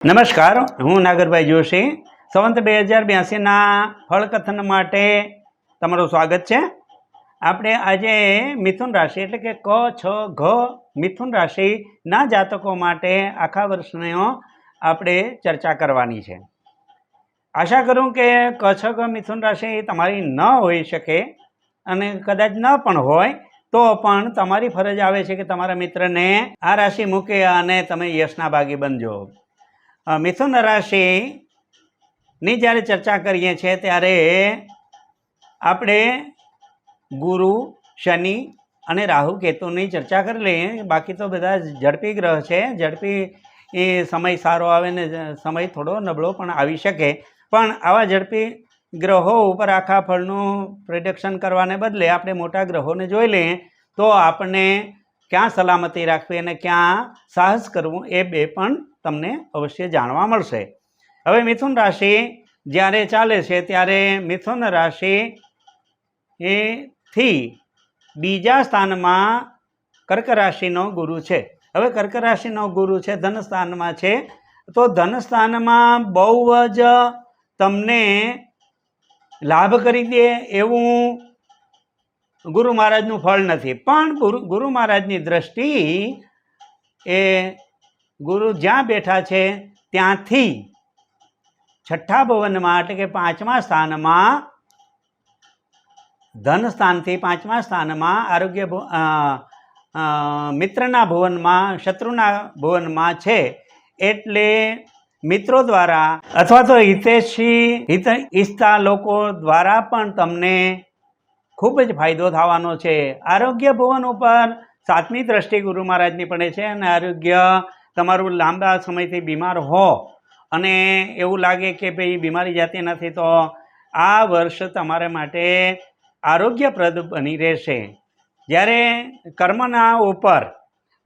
નમસ્કાર, હું નાગરભાઈ જોશી. સંવંત બે હજાર બ્યાસીના ફળકથન માટે તમારું સ્વાગત છે. આપણે આજે મિથુન રાશિ એટલે કે ક, છ, ઘ મિથુન રાશિના જાતકો માટે આખા વર્ષનો આપણે ચર્ચા કરવાની છે. આશા કરું કે ક, છ, ઘ મિથુન રાશિ તમારી ન હોઈ શકે અને કદાચ ન પણ હોય, તો પણ તમારી ફરજ આવે છે કે તમારા મિત્રને આ રાશિ મૂકે અને તમે યશના ભાગી બનજો. મિથુન રાશિની જ્યારે ચર્ચા કરીએ છીએ ત્યારે આપણે ગુરુ, શનિ અને રાહુ કેતુની ચર્ચા કરી લઈએ. બાકી તો બધા ઝડપી ગ્રહ છે. ઝડપી એ સમય સારો આવે ને સમય થોડો નબળો પણ આવી શકે. પણ આવા ઝડપી ગ્રહો ઉપર આખા ફળનું પ્રિડક્શન કરવાને બદલે આપણે મોટા ગ્રહોને જોઈ લઈએ તો આપણને ક્યાં સલામતી રાખવી અને ક્યાં સાહસ કરવું એ બે પણ તમને અવશ્ય જાણવા મળશે. હવે મિથુન રાશિ જ્યારે ચાલે છે ત્યારે મિથુન રાશિ એ થી બીજા સ્થાનમાં કર્ક રાશિનો ગુરુ છે. હવે કર્ક રાશિનો ગુરુ છે, ધન સ્થાનમાં છે. તો ધન સ્થાનમાં બહુ જ તમને લાભ કરી દે એવું ગુરુ મહારાજનું ફળ નથી. પણ ગુરુ ગુરુ મહારાજની દ્રષ્ટિ એ ગુરુ જ્યાં બેઠા છે, ત્યાંથી છઠ્ઠા ભવનમાં એટલે કે પાંચમા સ્થાનમાં, ધન સ્થાનથી પાંચમા સ્થાનમાં, આરોગ્ય મિત્રના ભુવનમાં, શત્રુના ભુવનમાં છે, એટલે મિત્રો દ્વારા અથવા તો હિતેશી, હિત, ઈચ્છતા લોકો દ્વારા પણ તમને ખૂબ જ ફાયદો થવાનો છે. આરોગ્ય ભુવન ઉપર સાતમી દ્રષ્ટિ ગુરુ મહારાજની પડે છે અને આરોગ્ય તમારું લાંબા સમયથી બીમાર હો અને એવું લાગે કે ભાઈ બીમારી જાતી નથી, તો આ વર્ષ તમારા માટે આરોગ્યપ્રદ બની રહેશે. જ્યારે કર્મના ઉપર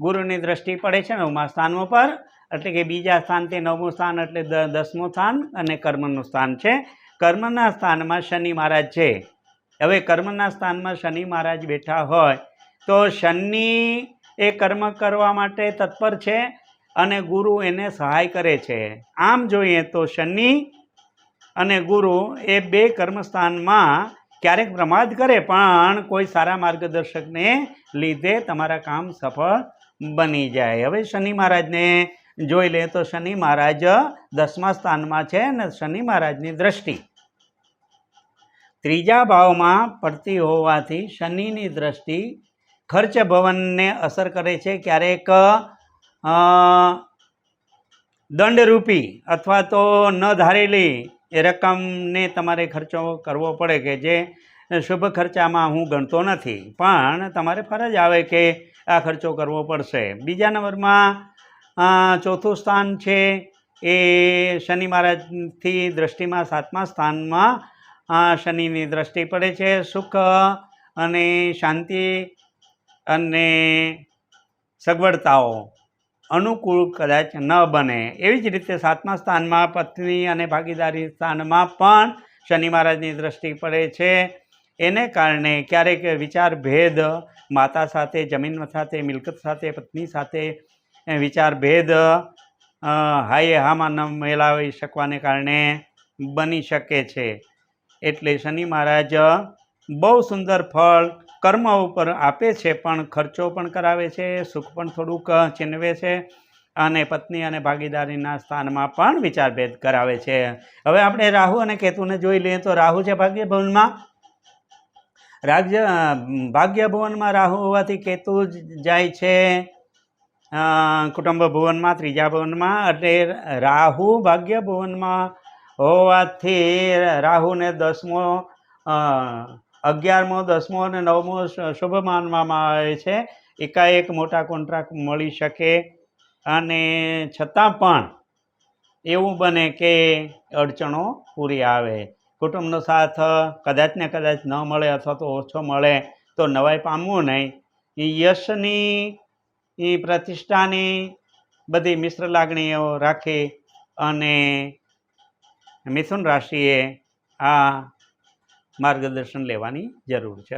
ગુરુની દ્રષ્ટિ પડે છે નવમા સ્થાન ઉપર, એટલે કે બીજા સ્થાનથી નવમું સ્થાન, એટલે દસમું સ્થાન અને કર્મનું સ્થાન છે. કર્મના સ્થાનમાં શનિ મહારાજ છે. હવે કર્મના સ્થાનમાં શનિ મહારાજ બેઠા હોય, તો શનિ એ કર્મ કરવા માટે તત્પર છે. અને ગુરુ એને સહાય કરે છે. આમ જોઈએ તો શનિ અને ગુરુ એ બે કર્મસ્થાનમાં ક્યારેક પ્રમાદ કરે, પણ કોઈ સારા માર્ગદર્શકને લીધે તમારા કામ સફળ બની જાય. હવે શનિ મહારાજને જોઈ લે તો શનિ મહારાજ દસમા સ્થાનમાં છે અને શનિ મહારાજની દ્રષ્ટિ. ત્રીજા ભાવમાં પડતી હોવાથી શનિની દ્રષ્ટિ ખર્ચ ભવનને અસર કરે છે. ક્યારેક દંડરૂપી અથવા તો ન ધારેલી એ રકમને તમારે ખર્ચો કરવો પડે કે જે શુભ ખર્ચામાં હું ગણતો નથી. પણ તમારે ફરજ આવે કે આ ખર્ચો કરવો પડશે. બીજા નંબરમાં ચોથું સ્થાન છે એ શનિ મહારાજથી દ્રષ્ટિમાં સાતમા સ્થાનમાં શનિની દ્રષ્ટિ પડે છે સુખ અને શાંતિ અને સગવડતાઓ. અનુકૂળ કદાચ ન બને. એવી જ રીતે સાતમા સ્થાનમાં પત્ની અને ભાગીદારી સ્થાનમાં પણ શનિ મહારાજની દ્રષ્ટિ પડે છે. એને કારણે ક્યારેક વિચાર ભેદ, માતા સાથે, જમીન સાથે, મિલકત સાથે, પત્ની સાથે વિચારભેદ હાયે હામાં ન મેળવી શકવાને કારણે બની શકે છે. એટલે શનિ મહારાજ બહુ સુંદર ફળ કર્મ ઉપર આપે છે, પણ ખર્ચો પણ કરાવે છે, સુખ પણ થોડુંક છીનવે છે અને પત્ની અને ભાગીદારીના સ્થાનમાં પણ વિચારભેદ કરાવે છે. હવે આપણે રાહુ અને કેતુને જોઈ લઈએ તો રાહુ છે ભાગ્ય ભવનમાં રાજ્ય ભાગ્ય ભવનમાં રાહુ હોવાથી કેતુ જાય છે કુટુંબ ભુવનમાં, ત્રીજા ભવનમાં. એટલે રાહુ ભાગ્ય ભુવનમાં હોવાથી રાહુને દસમો અગિયારમો, દસમો અને નવમો શુભ માનવામાં આવે છે. એકાએક મોટા કોન્ટ્રાક્ટ મળી શકે અને છતાં પણ એવું બને કે અડચણો પૂરી આવે. કુટુંબનો સાથ કદાચ ને કદાચ ન મળે અથવા તો ઓછો મળે તો નવાઈ પામવું નહીં. યશની એ પ્રતિષ્ઠાની બધી મિશ્ર લાગણીઓ રાખી અને મિથુન રાશિએ આ માર્ગદર્શન લેવાની જરૂર છે.